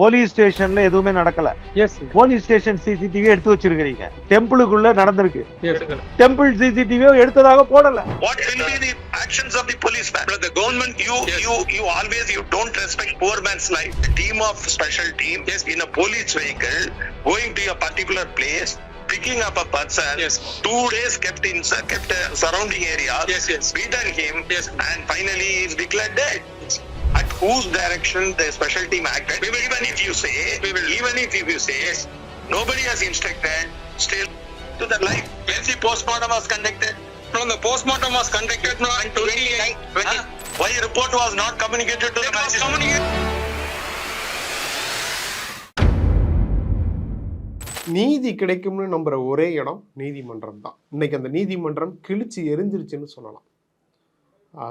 Police ஸ்டேஷன்ல எதுவுமே நடக்கல போலீஸ் ஸ்டேஷன் சிசிடிவி எடுத்து வச்சிருக்கீங்க டெம்பிளுக்குள்ள நடந்திருக்கு டெம்பிள் சிசிடிவியோ எடுத்ததாக போடல What will be the actions of the policeman? But the government, you, you, you always, you don't respect poor man's life. A team of special team is in a police vehicle going to a particular place, picking up a person. Yes. Two days kept in, kept uh, surrounding area. Yes, yes. Beaten him. Yes. And finally he is declared dead. At whose direction the special team acted? We will, even if you say, we will, even if you say, nobody has instructed, still to the life. When the postmortem was conducted, No, the postmortem was conducted no, on 28. Huh? Why report was not communicated to the It was magistrate? நீதி கிடைக்கும்னு நம்புற ஒரே இடம் நீதிமன்றம் தான் இன்னைக்கு அந்த நீதிமன்றம் கிழிச்சு எரிஞ்சிருச்சுன்னு சொல்லலாம்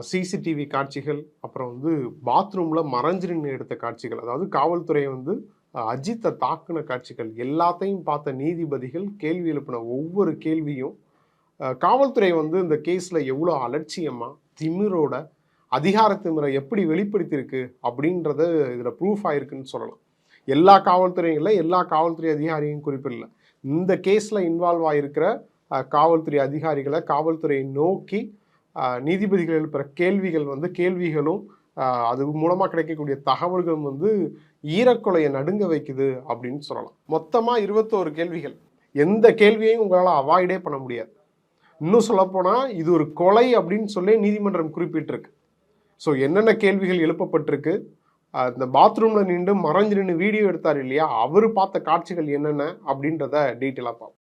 சிசிடிவி காட்சிகள் அப்புறம் வந்து பாத்ரூமில் மறைஞ்சு நின்று எடுத்த காட்சிகள் அதாவது காவல்துறையை வந்து அஜித்தை தாக்குன காட்சிகள் எல்லாத்தையும் பார்த்த நீதிபதிகள் கேள்வி எழுப்பின ஒவ்வொரு கேள்வியும் காவல்துறை வந்து இந்த கேஸில் எவ்வளோ அலட்சியமாக திமிரோட அதிகார திமிரை எப்படி வெளிப்படுத்தியிருக்கு அப்படின்றத இதில் ப்ரூஃப் ஆயிருக்குன்னு சொல்லலாம். எல்லா காவல்துறையும் எல்லா காவல்துறை அதிகாரியும் குறிப்பிடல. இந்த கேஸில் இன்வால்வ் ஆகிருக்கிற காவல்துறை அதிகாரிகளை காவல்துறையை நோக்கி நீதிபதிகள் எழுப்புகிற கேள்விகள் வந்து கேள்விகளும் அது மூலமாக கிடைக்கக்கூடிய தகவல்களும் வந்து ஈரக்கொலையை நடுங்க வைக்குது அப்படின்னு சொல்லலாம். மொத்தமாக இருபத்தோரு கேள்விகள். எந்த கேள்வியையும் உங்களால் அவாய்டே பண்ண முடியாது. இன்னும் சொல்லப்போனால் இது ஒரு கொலை அப்படின்னு சொல்லி நீதிமன்றம் குறிப்பிட்டிருக்கு. ஸோ என்னென்ன கேள்விகள் எழுப்பப்பட்டிருக்கு? அந்த இந்த பாத்ரூம்ல நின்று மறைஞ்சு நின்று வீடியோ எடுத்தார் இல்லையா? அவர் பார்த்த காட்சிகள் என்னென்ன? அப்படின்றத டீட்டெயிலாக பார்ப்போம்.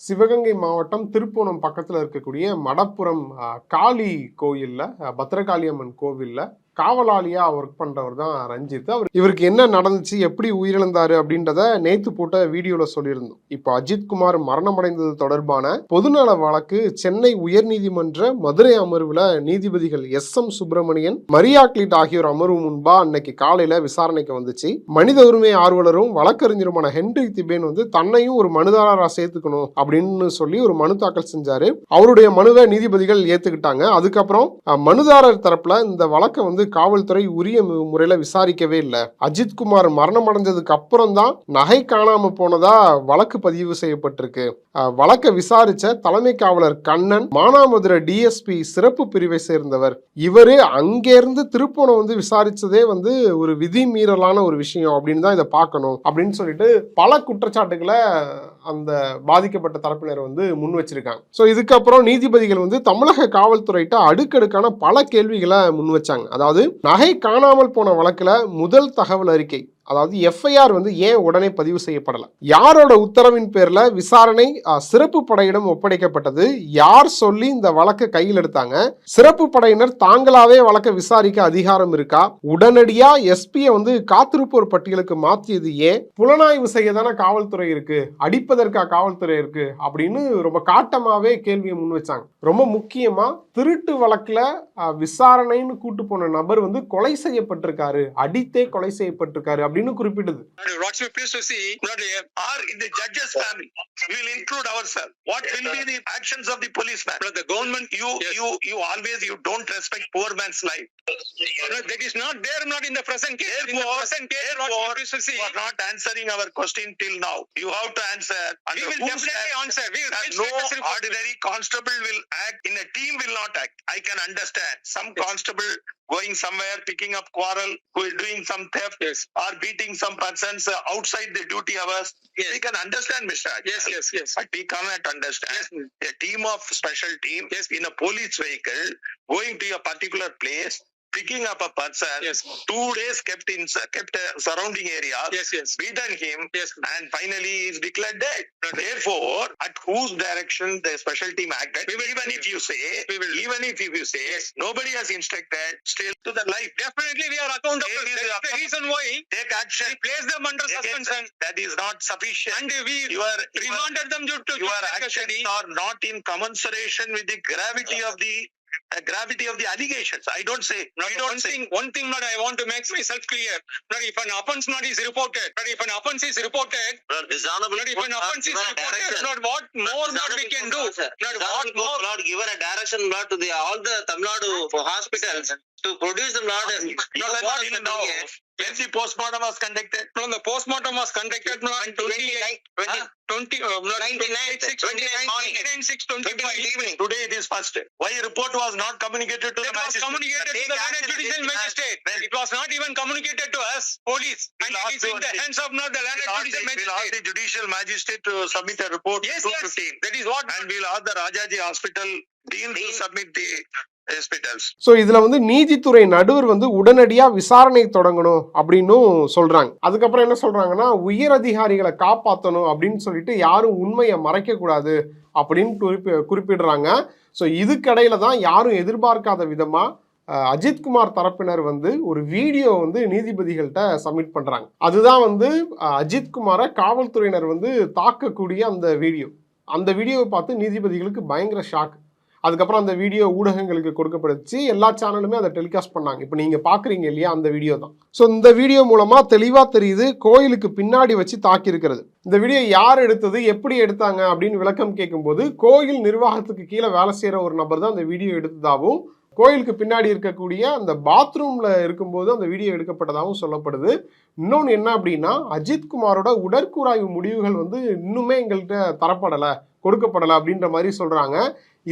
சிவகங்கை மாவட்டம் திருப்பூணம் பக்கத்தில் இருக்கக்கூடிய மடப்புரம் காளி கோயிலில் பத்ரகாளி அம்மன் கோவிலில் காவலாளியாக ஒர்க் பண்ணுறவர் தான் ரஞ்சித். அவர் இவருக்கு என்ன நடந்துச்சு எப்படி உயிரிழந்தாரு அப்படின்றத நேத்து போட்ட வீடியோல சொல்லியிருந்தோம். இப்போ அஜித் குமார் மரணமடைந்தது தொடர்பான பொதுநல வழக்கு சென்னை உயர்நீதிமன்ற மதுரை அமர்வுல நீதிபதிகள் எஸ் எம் சுப்பிரமணியன் மரியாக்லிட் ஆகியோர் அமர்வு முன்பா அன்னைக்கு காலையில விசாரணைக்கு வந்துச்சு. மனித உரிமை ஆர்வலரும் வழக்கறிஞருமான ஹென்ரி திபேன் வந்து தன்னையும் ஒரு மனுதாரரா சேர்த்துக்கணும் அப்படின்னு சொல்லி ஒரு மனு தாக்கல் செஞ்சாரு. அவருடைய மனுவை நீதிபதிகள் ஏத்துக்கிட்டாங்க. அதுக்கப்புறம் மனுதாரர் தரப்புல இந்த வழக்கை வந்து காவல்துறை உரிய முறையில விசாரிக்கவே இல்லை. அஜித் குமார் மரணம் அடைஞ்சதுக்கு அப்புறம் தான் நகை காணாம போனதா வழக்கு பதிவு செய்யப்பட்டிருக்கு. வழக்கை விசாரிச்ச தலைமை காவலர் கண்ணன் மானாமதுரை டிஎஸ்பி சிறப்பு பிரிவை சேர்ந்தவர். இவரு அங்கேருந்து திருப்போணம் வந்து விசாரிச்சதே வந்து ஒரு விதி மீறலான ஒரு விஷயம் அப்படின்னு தான் இதை பார்க்கணும் அப்படின்னு சொல்லிட்டு பல குற்றச்சாட்டுகளை அந்த பாதிக்கப்பட்ட தரப்பினர் வந்து முன் வச்சிருக்காங்க. ஸோ இதுக்கப்புறம் நீதிபதிகள் வந்து தமிழக காவல்துறையிட்ட அடுக்கடுக்கான பல கேள்விகளை முன் வச்சாங்க. அதாவது நகை காணாமல் போன வழக்கில் முதல் தகவல் அறிக்கை. அதாவது எஃப்ஐஆர் வந்து ஏன் உடனே பதிவு செய்யப்படலை? யாரோட உத்தரவின் பேர்ல விசாரணை சிறப்பு படையிடம் ஒப்படைக்கப்பட்டது? யார் சொல்லி இந்த வழக்கை கையில் எடுத்தாங்க? சிறப்பு படையினர் தாங்களாவே வழக்கை விசாரிக்க அதிகாரம் இருக்கா? உடனடியா எஸ்பியை வந்து காத்திருப்போர் பட்டியலுக்கு மாற்றியது ஏன்? புலனாய்வு செய்ய தானே காவல்துறை இருக்கு. அடிப்பதற்கா காவல்துறை இருக்கு? அப்படின்னு ரொம்ப காட்டமாவே கேள்வியை முன் வச்சாங்க. ரொம்ப முக்கியமா திருட்டு வழக்குல விசாரணைன்னு கூட்டு போன நபர் வந்து கொலை செய்யப்பட்டிருக்காரு. அடித்தே கொலை செய்யப்பட்டிருக்காரு. அப்படின்னு குறிப்பிடுது What you pleased to see, not a Or in the judge's family, we will include ourselves. What will be the actions of the policeman? but the government, You, Yes. you, you always, you don't respect poor man's life. no, that is not there, not in the present case. in the Therefore, present case, what therefore, you pleased to see, You are not answering our question till now. You have to answer. we Under will whose definitely act- answer. We will that we'll no take a serious- ordinary constable will act in a team will not act. I can understand some constable going somewhere picking up quarrel, who is doing some theft Yes, or beating some persons uh, outside the duty hours. Yes. We can understand, Mr. Ajay. yes, yes, yes. But we cannot understand Yes, a team of special team Yes. in a police vehicle going to a particular place, picking up a person, yes, two days kept in kept uh, surrounding area, yes, yes, beaten him, yes. and finally he is declared dead. Therefore, at whose direction the special team acted, We will- even if you say, We will- even if you say, nobody has instructed, still to the life, Definitely, we are accountable. That is the reason why take action. we place them under suspension. That is not sufficient. and we Your, your, remanded them to, to your actions are not in commensuration with the gravity of the gravity of the allegations. I don't say. Not we don't one say. thing, one thing that I want to make myself clear. That if an offence not is reported, that if an offence is reported, Sir, this honorable that if an offence is reported, not what more This that we can do. not, sir. Not This what more. not given a direction not to the all the Tamil Nadu hospitals to produce order. You No, not even know? When the postmortem was conducted. No, the postmortem was conducted on 28, Twenty- uh, 20, uh, not 29, 28, 29 morning. 29, 6, 29 25. evening. Today it is first. Why report was not communicated to It the magistrate? communicated to the land judicial the magistrate. man. It was not even communicated to us, police. And We'll it is in the- the hands of not the land We'll judicial the- we'll ask magistrate. the judicial magistrate to submit a report. Yes, two yes, fifteen. that is what. And we'll ask the Rajaji Hospital dean to submit the hospitals. So இதுல வந்து நீதித்துறை நடுவர் வந்து உடனடியா விசாரணை தொடங்கணும் அப்படின்னும் சொல்றாங்க. அதுக்கப்புறம் என்ன சொல்றாங்கன்னா உயர் அதிகாரிகளை காப்பாற்றணும் அப்படின்னு சொல்லிட்டு யாரும் உண்மையை மறைக்க கூடாது அப்படின்னு குறிப்பி குறிப்பிடுறாங்க. ஸோ இதுக்கடையில தான் யாரும் எதிர்பார்க்காத விதமா அஜித்குமார் தரப்பினர் வந்து ஒரு வீடியோ வந்து நீதிபதிகள்கிட்ட சப்மிட் பண்றாங்க. அதுதான் வந்து அஜித்குமாரை காவல்துறையினர் வந்து தாக்கக்கூடிய அந்த வீடியோ. அந்த வீடியோவை பார்த்து நீதிபதிகளுக்கு பயங்கர ஷாக். அதுக்கப்புறம் அந்த வீடியோ ஊடகங்களுக்கு கொடுக்கப்படுச்சு. எல்லா சேனலுமே அதை டெலிகாஸ்ட் பண்ணாங்க. இப்போ நீங்கள் பார்க்குறீங்க இல்லையா அந்த வீடியோ தான். ஸோ இந்த வீடியோ மூலமாக தெளிவாக தெரியுது கோயிலுக்கு பின்னாடி வச்சு தாக்கியிருக்கிறது இந்த வீடியோ யார் எடுத்தது எப்படி எடுத்தாங்க அப்படின்னு விளக்கம் கேட்கும்போது கோயில் நிர்வாகத்துக்கு கீழே வேலை செய்கிற ஒரு நபர் தான் அந்த வீடியோ எடுத்ததாகவும் கோயிலுக்கு பின்னாடி இருக்கக்கூடிய அந்த பாத்ரூமில் இருக்கும்போது அந்த வீடியோ எடுக்கப்பட்டதாகவும் சொல்லப்படுது. இன்னொன்று என்ன அப்படின்னா அஜித்குமாரோட உடற்கூராய்வு உடற்கூறாய்வு முடிவுகள் வந்து இன்னுமே எங்கள்கிட்ட தரப்படலை கொடுக்கப்படலை அப்படின்ற மாதிரி சொல்கிறாங்க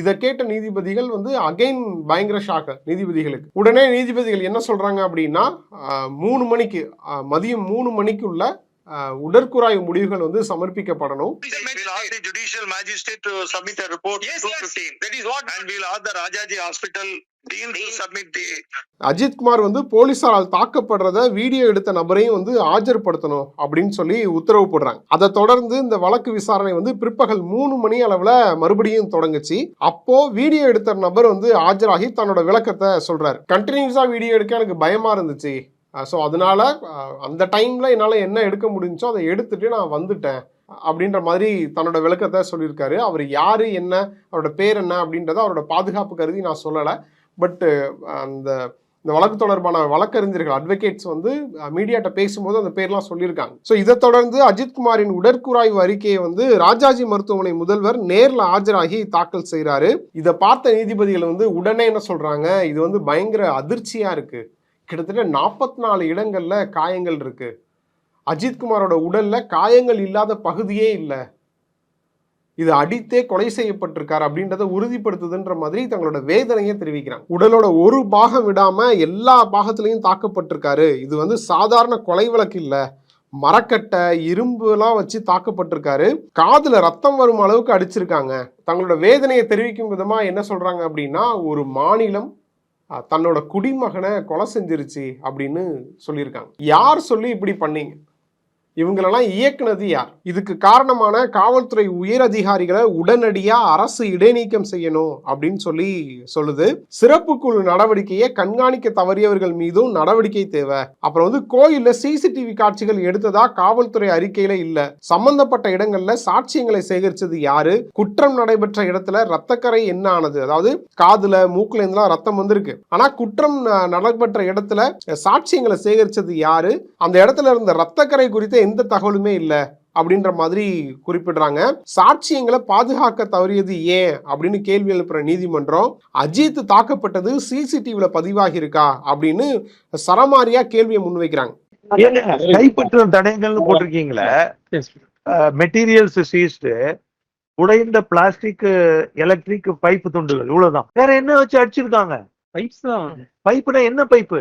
இதை கேட்ட நீதிபதிகள் வந்து அகைன் பயங்கர ஷாக்கு நீதிபதிகளுக்கு. உடனே நீதிபதிகள் என்ன சொல்றாங்க அப்படின்னா மூணு மணிக்கு மதியம் மூணு மணிக்குள்ள ஆஹ், உடற்கூறாய்வு முடிவுகள் வந்து சமர்ப்பிக்கப்படணும். The Rajaji Hospital dean to submit the Ajithkumar வந்து போலீசாரால் தாக்கப்படுறத வீடியோ எடுத்த நபரையும் வந்து ஆஜர்படுத்தணும் அப்படின்னு சொல்லி உத்தரவு போடுறாங்க. அதை தொடர்ந்து இந்த வழக்கு விசாரணை வந்து பிற்பகல் மூணு மணி அளவுல மறுபடியும் தொடங்குச்சு. அப்போ வீடியோ எடுத்த நபர் வந்து ஆஜராகி தன்னோட விளக்கத்தை சொல்றாரு. கண்டினியூஸா வீடியோ எடுக்க எனக்கு பயமா இருந்துச்சு. ஸோ அதனால அந்த டைமில் என்னால் என்ன எடுக்க முடிஞ்சோ அதை எடுத்துகிட்டு நான் வந்துட்டேன். அப்படின்ற மாதிரி தன்னோட விளக்கத்தை சொல்லியிருக்காரு. அவர் யார் என்ன அவரோட பேர் என்ன அப்படின்றத அவரோட பாதுகாப்பு கருதி நான் சொல்லலை. பட்டு அந்த இந்த வழக்கு தொடர்பான வழக்கறிஞர்கள் அட்வொகேட்ஸ் வந்து மீடியாட்ட பேசும்போது அந்த பேர்லாம் சொல்லியிருக்காங்க. ஸோ இதை தொடர்ந்து அஜித்குமாரின் உடற்குறாய்வு அறிக்கையை வந்து ராஜாஜி மருத்துவமனை முதல்வர் நேரில் ஆஜராகி தாக்கல் செய்கிறாரு இதை பார்த்த நீதிபதிகள் வந்து உடனே என்ன சொல்கிறாங்க இது வந்து பயங்கர அதிர்ச்சியாக இருக்குது கிட்டத்தட்ட நாற்பத்தி நாலு இடங்களில் காயங்கள் இருக்கு. அஜித்குமாரோட உடலில் காயங்கள் இல்லாத பகுதியே இல்லை. இது அடித்தே கொலை செய்யப்பட்டிருக்கார் அப்படின்றத உறுதிப்படுத்துதுன்ற மாதிரி தங்களோட வேதனையை தெரிவிக்கிறாங்க. உடலோட ஒரு பாகம் விடாம எல்லா பாகத்திலையும் தாக்கப்பட்டிருக்காரு. இது வந்து சாதாரண கொலை வழக்கு இல்லை. மரக்கட்டை இரும்புலாம் வச்சு தாக்கப்பட்டிருக்காரு. காதுல ரத்தம் வரும் அளவுக்கு அடிச்சிருக்காங்க. தங்களோட வேதனையை தெரிவிக்கும் விதமா என்ன சொல்றாங்க அப்படின்னா ஒரு மாநிலம் தன்னோட குடிமகனை கொலை செஞ்சிருச்சு அப்படின்னு சொல்லியிருக்காங்க. யார் சொல்லி இப்படி பண்ணீங்க? இவங்களெல்லாம் இயக்குனது யார்? இதுக்கு காரணமான காவல்துறை உயர் அதிகாரிகளை உடனடியா அரசு இடைநீக்கம் செய்யணும் அப்படின்னு சொல்லி சொல்லுது. சிறப்பு குழு நடவடிக்கையை கண்காணிக்க தவறியவர்கள் மீதும் நடவடிக்கை தேவை. அப்புறம் வந்து கோயில்ல சிசிடிவி காட்சிகள் எடுத்ததா காவல்துறை அறிக்கையில இல்ல. சம்பந்தப்பட்ட இடங்கள்ல சாட்சியங்களை சேகரிச்சது யாரு? குற்றம் நடைபெற்ற இடத்துல ரத்தக்கரை என்ன ஆனது? அதாவது காதுல மூக்குல இருந்தெல்லாம் ரத்தம் வந்திருக்கு. ஆனா குற்றம் ந- நடைபெற்ற இடத்துல சாட்சியங்களை சேகரிச்சது யாரு? அந்த இடத்துல இருந்த ரத்தக்கரை குறித்த எந்த தகவலுமே இல்ல அப்படின்ற மாதிரி குறிப்பிடுறாங்க. சாட்சியங்களை பாதுகாக்க தவறியது ஏன் அப்படின்னு கேள்வி எழுப்புற நீதிமன்றம் அஜித் தாக்கப்பட்டது சிசிடிவில பதிவாகி இருக்கா? அப்படின்னு சரமாரியா கேள்வியை முன்வைக்கிறாங்க. ஏங்க, கைப்பற்றும் தடயங்கள்னு போட்டிருக்கீங்களே? மெட்டீரியல்ஸ் சீஸ்டு உடைந்த பிளாஸ்டிக் எலக்ட்ரிக் பைப்பு துண்டுகள் இவ்வளவுதான். வேற என்ன வச்சு அடிச்சிருக்காங்க? Pipes தான். பைப்புனா என்ன பைப்பு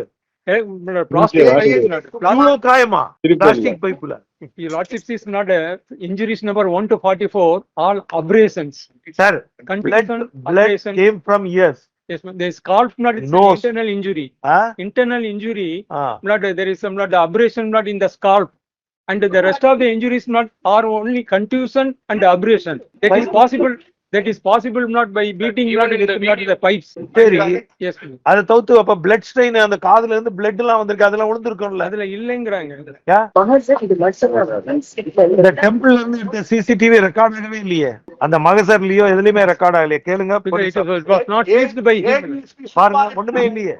காயமா plastic பைப்புல Your lordship is not uh, injuries number one to forty-four, all abrasions. Sir blood Contusion, blood abrasion. came from ears Yes, ma'am. there is scalp blood, it's Nose. internal injury. Ah? Internal injury, ah. blood, there is some blood abrasion blood in the scalp. And the rest of the injuries not are only contusion and abrasion. That is possible, That is possible not by beating blood with not the pipes. சரி Yes, ma'am. அதை தவிர்த்து அப்ப blood strain அந்த காதுல இருந்து blood எல்லாம் வந்திருக்கு அதெல்லாம் விழுந்திருக்கும்ல அதுல இல்லைங்கிறாங்க. இந்த டெம்பிள்ல இருந்து எடுத்த சிசிடிவி ரெக்கார்ட் ஆகவே இல்லையே அந்த மகசர்லயோ எதுலயுமே ரெக்கார்ட் ஆகலையே கேளுங்க. பாருங்க ஒண்ணுமே இல்லையே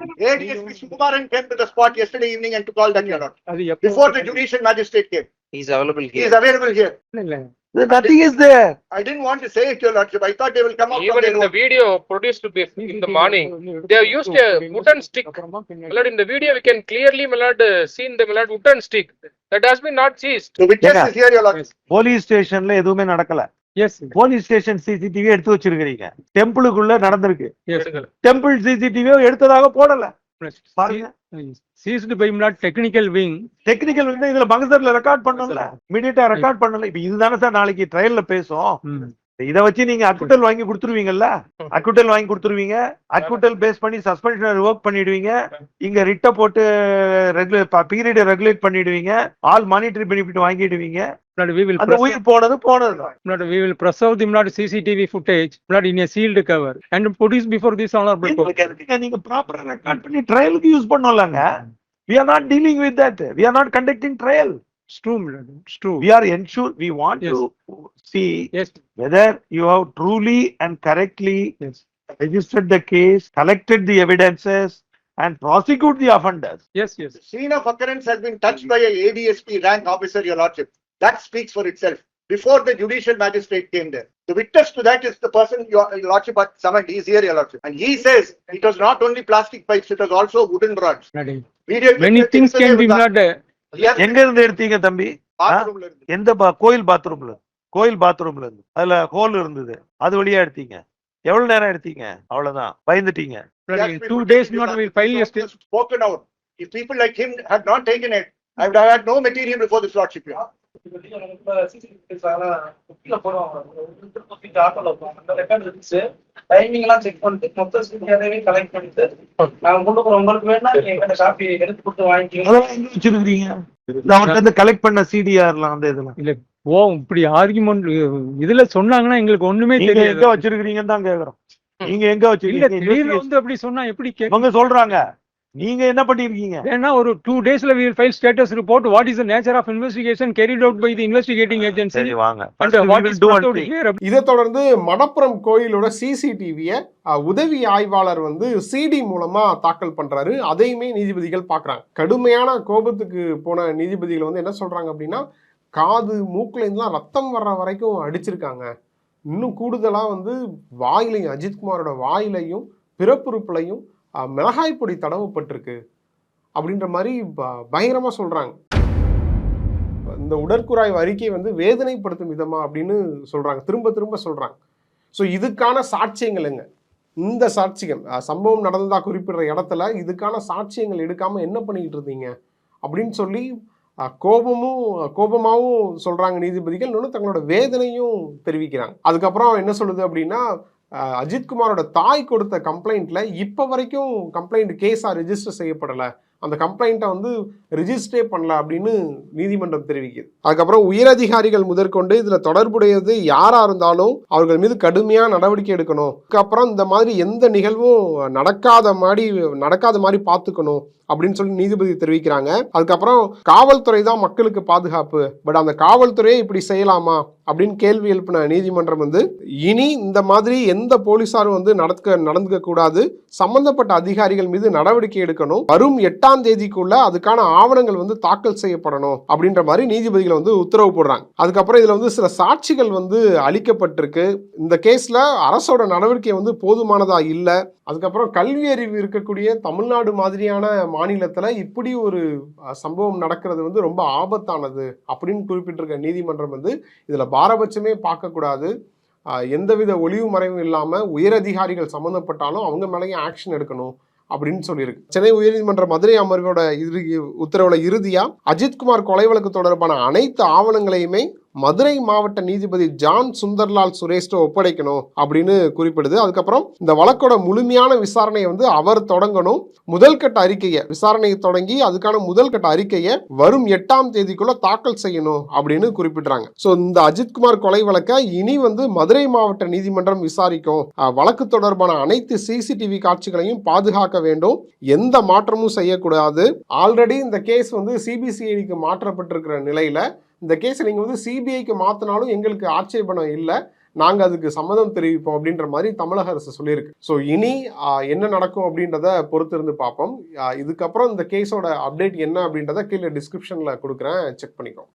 to the spot yesterday evening and took all that, Your Honor. அது எப்போ- Before the judicial magistrate came. He's available He here. is available here. இல்ல. Nothing is there. I didn't want to say it, your lordship. I thought they will come up from Even in the video produced be- in the morning, they have used a wooden stick. My lord, in the video, we can clearly, my lord, uh, seen the, my lord, wooden stick. That has been not seized. The witness is here, your lordship. Police ஸ்டேஷன்ல எதுவுமே நடக்கல police station CCTV எடுத்து வச்சிருக்கீங்க டெம்பிளுக்குள்ள நடந்திருக்கு yes. Temple சிசிடிவியோ எடுத்ததாக போடல பாருங்க. Not technical wing. டெக்னிக்கல் வந்து இதுல மகசர்ல ரெக்கார்ட் பண்ணல. இமீடியட்டா ரெக்கார்ட் பண்ணல. இப்ப இதுதானே சார் நாளைக்கு ட்ரையல்ல பேசும். இத வச்சு நீங்க அக்குட்டல் வாங்கி கொடுத்துருவீங்கல்ல? அக்குட்டல் வாங்கி கொடுத்துருவீங்க. அக்குட்டல் பேஸ் பண்ணி சஸ்பென்ஷன் ரிவோக் பண்ணிடுவீங்க. இங்க ரிட்ட போட்டு ரெகுலேட் பீரியட் ரெகுலேட் பண்ணிடுவீங்க. ஆல் மானிட்டரி பெனிஃபிட் வாங்கிடுவீங்க. அந்த உயிர் போனது preserve the not CCTV footage, not in a sealed cover and produce before this honorable court. எங்களுக்கு எதுக்குங்க? நீங்க ப்ராப்பரா ரெக்கார்ட் பண்ணி ட்ரையலுக்கு யூஸ் பண்ணலாங்க we are not dealing with that. We are not conducting trial. It's true, my. It's true. we are ensure we want Yes. to see Yes, whether you have truly and correctly yes, registered the case, collected the evidences, and prosecute the offenders. yes, yes. The Scene of occurrence has been touched by a ADSP rank officer, your lordship. That speaks for itself. Before the judicial magistrate came there. The witness to that is the person your your lordship had summoned. He is here, your lordship. And he says it was not only plastic pipes, it was also wooden rods. Not a- Many clip things can be was not, uh, Yes, எங்க இருந்து எடுத்தீங்க தம்பி. எந்த பா- கோயில் பாத்ரூம்ல கோயில் பாத்ரூம்ல இருந்து. அதுல ஹோல் இருந்தது. அது வழியா எடுத்தீங்க. எவ்வளவு நேரம் எடுத்தீங்க? அவ்வளவுதான். பயந்துட்டீங்க. Not Yes, in we two put days it in not the will file a lordship. state. Spoken out. If people like him had not timing எல்லாம் செக் பண்ணிட்டு மொத்த சிசிடிவி கலெக்ட் பண்ணிட்டு நாங்க கொண்டு போறோம் உங்களுக்கு வேணா நீங்க எங்கிட்ட காப்பி எடுத்து கொடுத்து வாங்கிக்கலாம் அதெல்லாம் எங்க வச்சிருக்கீங்க இந்த அவர்கிட்ட இருந்து கலெக்ட் பண்ண சிடிஆர்லாம் அந்த இதெல்லாம். இல்ல ஓ இப்படி ஆர்குமெண்ட் இதுல சொன்னாங்கன்னா எங்களுக்கு ஒண்ணுமே நீங்க எங்க தெரியாது வச்சிருக்கீங்கன்னு தான் கேக்குறோம். நீங்க எங்க வச்சிருக்கீங்க? வந்து அப்படி சொன்னா எப்படி இவங்க சொல்றாங்க. நீங்க என்ன பண்ணிருக்கீங்க? ஏன்னா ஒரு டூ டேஸ்ல will file status report. What is the nature of investigation carried out by the investigating agency? சரி வாங்க. இதை தொடர்ந்து மடப்புறம் கோயிலோட சிசிடிவியை உதவி ஆய்வாளர் வந்து சிடி மூலமா தாக்கல் பண்றாரு. அதையுமே நீதிபதிகள் பார்க்கறாங்க கடுமையான கோபத்துக்கு போன நீதிபதிகள் வந்து என்ன சொல்றாங்க அப்படின்னா காது மூக்குல இருந்துலாம் ரத்தம் வர்ற வரைக்கும் அடிச்சிருக்காங்க. இன்னும் கூடுதலா வந்து வாயிலையும் அஜித்குமாரோட வாயிலையும் பிறப்புறுப்புலையும் மிளகாய் பொடி தடவப்பட்டிருக்கு அப்படின்ற மாதிரி ப- சொல்கிறாங்க இந்த உடற்குறாய்வு அறிக்கை வந்து வேதனைப்படுத்தும் விதமா அப்படின்னு சொல்கிறாங்க திரும்ப திரும்ப சொல்கிறாங்க ஸோ இதுக்கான சாட்சியங்கள்ங்க இந்த சாட்சியம் சம்பவம் நடந்ததாக குறிப்பிடுற இடத்துல இதுக்கான சாட்சியங்கள் எடுக்காமல் என்ன பண்ணிக்கிட்டு இருந்தீங்க? அப்படின்னு சொல்லி கோபமும் கோபமாகவும் சொல்கிறாங்க நீதிபதிகள். இன்னொன்று தங்களோட வேதனையும் தெரிவிக்கிறாங்க. அதுக்கப்புறம் என்ன சொல்லுது அப்படின்னா அஜித்குமாரோட தாய் கொடுத்த கம்ப்ளைண்ட்டில் இப்போ வரைக்கும் கம்ப்ளைண்ட் கேஸாக ரிஜிஸ்டர் செய்யப்படலை. அந்த கம்ப்ளைண்ட்டை வந்து ரிஜிஸ்டரே பண்ணல அப்படின்னு நீதிமன்றம் தெரிவிக்குது. அதுக்கப்புறம் உயரதிகாரிகள் முதற்கொண்டு இதில் தொடர்புடையது யாராக இருந்தாலும் அவர்கள் மீது கடுமையாக நடவடிக்கை எடுக்கணும். அதுக்கப்புறம் இந்த மாதிரி எந்த நிகழ்வும் நடக்காத மாதிரி நடக்காத மாதிரி பார்த்துக்கணும் அப்படின்னு சொல்லி நீதிபதி தெரிவிக்கிறாங்க. அதுக்கப்புறம் காவல்துறை தான் மக்களுக்கு பாதுகாப்பு. பட் அந்த காவல்துறையை இப்படி செய்யலாமா அப்படின்னு கேள்வி எழுப்பின நீதிமன்றம் வந்து இனி இந்த மாதிரி எந்த போலீசாரும் வந்து நடக்க நடந்துக்க கூடாது. சம்பந்தப்பட்ட அதிகாரிகள் மீது நடவடிக்கை எடுக்கணும். வரும் எட்டாம் தேதிக்குள்ள அதுக்கான ஆவணங்கள் வந்து தாக்கல் செய்யப்படணும் அப்படின்ற மாதிரி நீதிபதிகள் வந்து உத்தரவு போடுறாங்க. அதுக்கப்புறம் இதுல வந்து சில சாட்சிகள் வந்து அளிக்கப்பட்டிருக்கு. இந்த கேஸ்ல அரசோட நடவடிக்கை வந்து போதுமானதா இல்லை. அதுக்கப்புறம் கல்வி அறிவு இருக்கக்கூடிய தமிழ்நாடு மாதிரியான மாநிலத்துல இப்படி ஒரு சம்பவம் நடக்கிறது வந்து ரொம்ப ஆபத்தானது அப்படின்னு குறிப்பிட்டிருக்க நீதிமன்றம் வந்து இதுல பாரபட்சமே பார்க்கக்கூடாது எந்தவித ஒளிவு மறைவும் இல்லாமல் உயரதிகாரிகள் சம்மந்தப்பட்டாலும் அவங்க மேலேயும் ஆக்ஷன் எடுக்கணும். அப்படின்னு சொல்லியிருக்கு. சென்னை உயர்நீதிமன்ற மதுரை அமர்வோட இறுதி உத்தரவுல இறுதியா அஜித்குமார் கொலை வழக்கு தொடர்பான அனைத்து ஆவணங்களையுமே மதுரை மாவட்ட நீதிபதி ஜான் சுந்தர்லால் சுரேஷ்ட ஒப்படைக்கணும் அப்படின்னு குறிப்பிடுது. அதுக்கப்புறம் இந்த வழக்கோட முழுமையான விசாரணையை வந்து அவர் தொடங்கணும். முதல் கட்ட அறிக்கையை விசாரணையை தொடங்கி அதுக்கான முதல் கட்ட அறிக்கையை வரும் எட்டாம் தேதிக்குள்ள தாக்கல் செய்யணும் அப்படின்னு குறிப்பிடுறாங்க. ஸோ இந்த அஜித்குமார் கொலை வழக்கை இனி வந்து மதுரை மாவட்ட நீதிமன்றம் விசாரிக்கும். வழக்கு தொடர்பான அனைத்து சிசிடிவி காட்சிகளையும் பாதுகாக்க வேண்டும். எந்த மாற்றமும் செய்யக்கூடாது. ஆல்ரெடி இந்த கேஸ் வந்து சிபிசிஐடிக்கு மாற்றப்பட்டிருக்கிற நிலையில இந்த கேஸை நீங்கள் வந்து சிபிஐக்கு மாற்றினாலும் எங்களுக்கு ஆட்சேபணம் இல்லை. நாங்கள் அதுக்கு சம்மதம் தெரிவிப்போம் அப்படின்ற மாதிரி தமிழக அரசு சொல்லியிருக்கு. ஸோ இனி என்ன நடக்கும் அப்படின்றத பொறுத்து இருந்து பார்ப்போம் இதுக்கப்புறம் இந்த கேஸோட அப்டேட் என்ன அப்படின்றத கீழே டிஸ்கிரிப்ஷனில் கொடுக்குறேன். செக் பண்ணிக்கோ